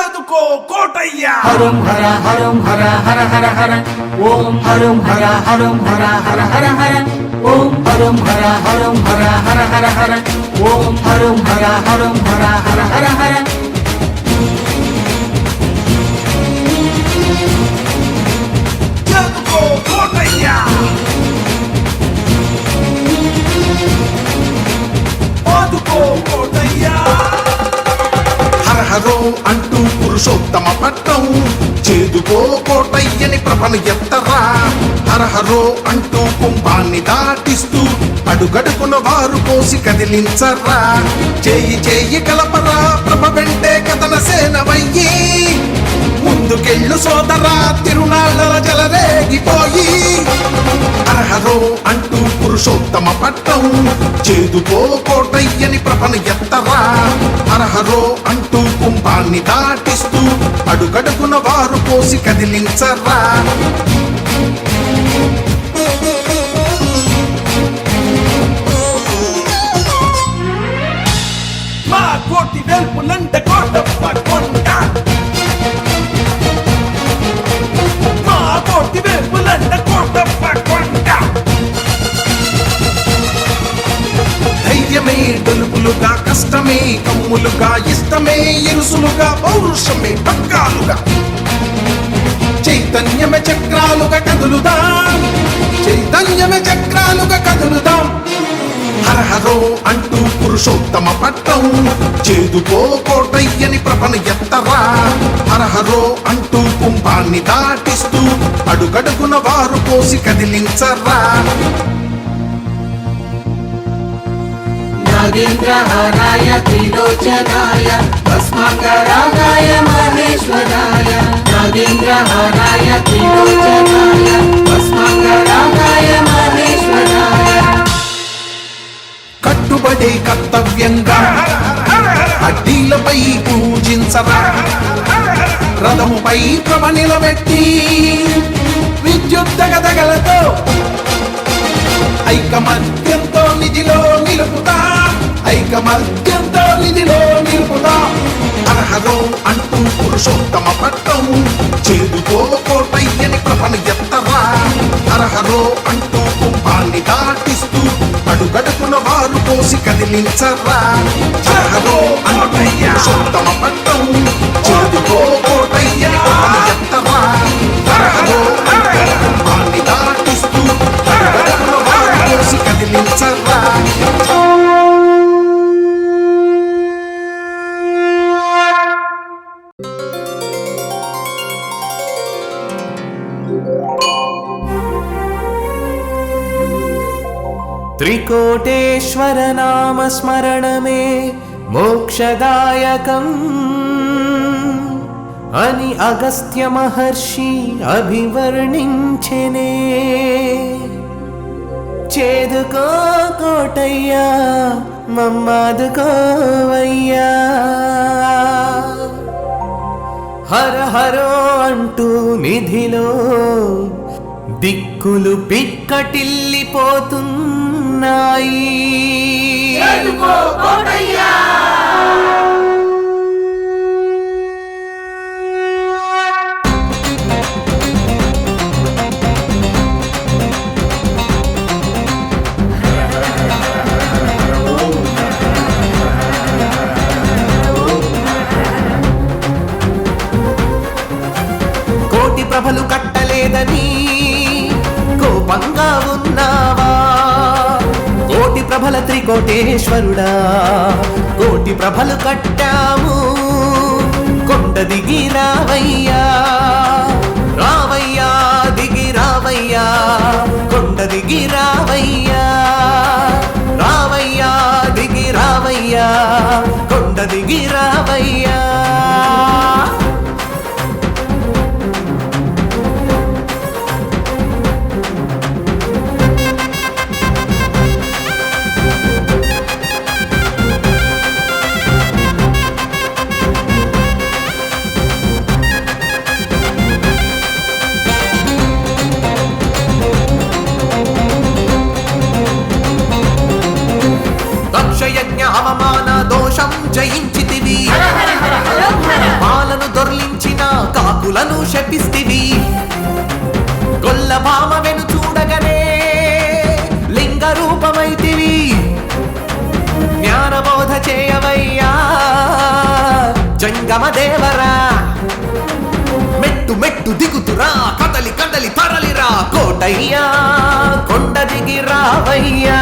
చదుకో కోటయ్య. హరం హర హరం హర హర హర హర. ఓం హరం హర హరం హర హర హర హర. ఓం హరం హర హరం హర హర హర హర. ఓం హరం హర హరం హర తమ పట్టం. చేదుకో కోటయ్యని ప్రభను ఎత్తరా. హరహరో అంటూ కుంభాన్ని దాటిస్తూ అడుగడుకున వారు పోసి కదిలించరా. చేయి చేయి కలపరా ప్రభ వెంటే కథన సేనవయ్యి ముందుకెళ్ళు సోదరా తిరునాళ్ళ జలరేగిపోయి. హరహరో అంటూ పురుషోత్తమ పట్టం. చేదుకో కోటయ్యని ప్రభను ఎత్తరా. హరహరో అంటూ కుంభాన్ని దాటిస్తూ అడుగడుగున వారు పోసి కదిలించరా. మా కోటి వెల్పులంట కోట కమ్ములుగా ఇరుసులుగా పౌరుషమే పక్కాలుగా. చైతన్యమే చక్రాలుగా కదులుదాం. చైతన్యమే చక్రాలుగా కదులుదాం. హరహరో అంటూ పురుషోత్తమ పట్టం. చేదుకో కోటయ్యని ప్రభను ఎత్తరా. హరహరో అంటూ కుంభాన్ని దాటిస్తూ అడుగడుగున వారు పోసి కదిలించరా. నాగేంద్రహారాయ త్రిలోచనాయ భస్మాంగరాగాయ మహేశ్వరాయ నాగేంద్రహారాయ త్రిలోచనాయ భస్మాంగరాగాయ మహేశ్వరాయ కట్టుబడే కర్తవ్యంగా అడ్డీలపై పూజించరా. రథముపై ప్రభ నిలబెట్టి విద్యుత్ దగదగలతో ఐకమత్యంతో నిధిలో నిలుపుతా. ఐకమత్యంతో నిధిలో నిలుపుతా అర్హదో అంటూ పురుషోత్తమ పట్టం చేదుకో కోటయ్యని ప్రభను ఎత్తరా. అర్హదో అంటూ కుంభాన్ని దాటిస్తూ అడుగడుకున వారు కోసి కదిలించరా. అర్హదో అంటూ పురుషోత్తమ పట్టం చేదుకో కోటయ్యని ప్రభను ఎత్తరా. త్రికోటేశ్వర నామ స్మరణమే మోక్షదాయకం అని అగస్త్య మహర్షి అభివర్ణించెనే చేదుకో కోటయ్యా మమ్మాదుకోవయ్యా హర హరో అంటూ నిధిలో దిక్కులు పిక్కటిల్లిపోతున్నాయి కోటి ప్రభలు కట్టలేదని కోపంగా ప్రభల త్రికోటేశ్వరుడా. కోటి ప్రభలు కట్టాము. కొండ దిగి రావయ్యా. రావయ్యా దిగి రావయ్యా. కొండ దిగి రావయ్యా. రావయ్యా దిగి రావయ్యా. కొండ దిగి రా జంగమ దేవరా మెట్టు మెట్టు దిగుతురా కదలి కదలి తరలిరా కోటయ్యా కొండ దిగి రావయ్యా.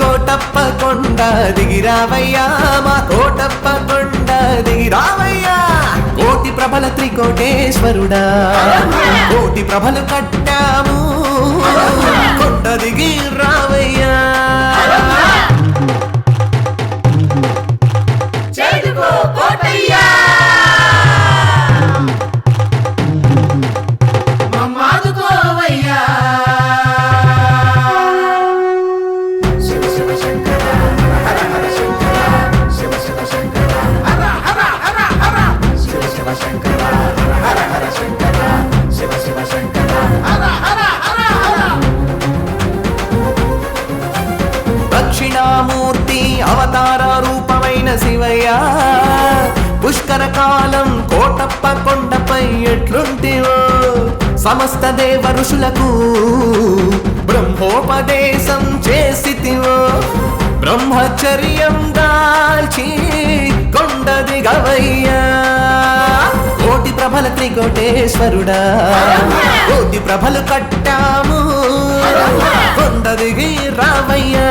కోటప్ప కొండ దిగి రావయ్యా మా కోటప్ప కొండ దిగి రావయ్యా. కోటి ప్రభల త్రికోటేశ్వరుడా. కోటి ప్రభలు కట్టాము. కొండ దిగి కాలం కోటప్ప కొండపై ఎట్లుంటివో సమస్త దేవ ఋషులకు బ్రహ్మోపదేశం చేసితివో. బ్రహ్మచర్యం దాల్చి కొండది గవయ్యా. కోటి ప్రభల త్రికోటేశ్వరుడా. కోటి ప్రభలు కట్టాము. కొండ దిగి రావయ్యా.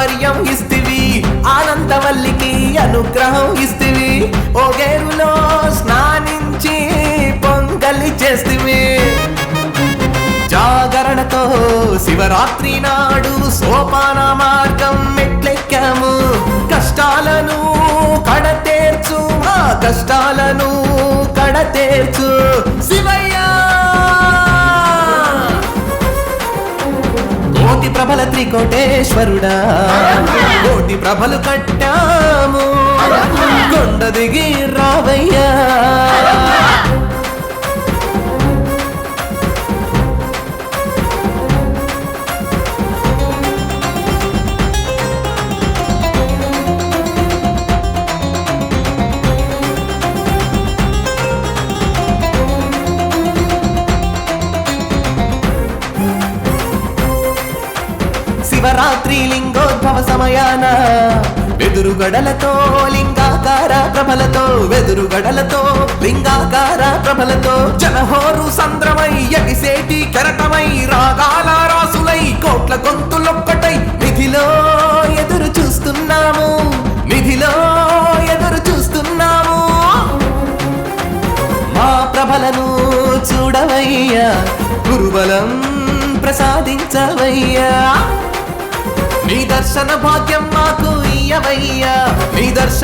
ఐశ్వర్యం ఇస్తివి. ఆనందవల్లికి అనుగ్రహం ఇస్తివి. ఓగేరులో స్నానించి పొంగలి చేస్తివి. జాగరణతో శివరాత్రి నాడు సోపాన మార్గం మెట్లెక్కాము. కష్టాలను కడతేర్చు మా కష్టాలను కడతేర్చు. శివయ్యా! కోటి ప్రభల త్రికోటేశ్వరుడా. కోటి ప్రభలు కట్టాము. కొండ దిగి రావయ్యా. సమయాన సమయాన వెదురుగడలతో లింగాకార ప్రభలతో వెదురుగడలతో లింగాకార ప్రభలతో జనహోరు సంద్రమై ఎగిసేటి కెరటమై రాగాల రాసులై కోట్ల గొంతులొక్కటై నిధిలో ఎదురు చూస్తున్నాము నిధిలో ఎదురు చూస్తున్నాము. మా ప్రభలను చూడవయ్యా గురుబలం ప్రసాదించవయ్యా. మీ దర్శన భాగ్యం మాకు ఇయ్యవయ్యా. మీ దర్శన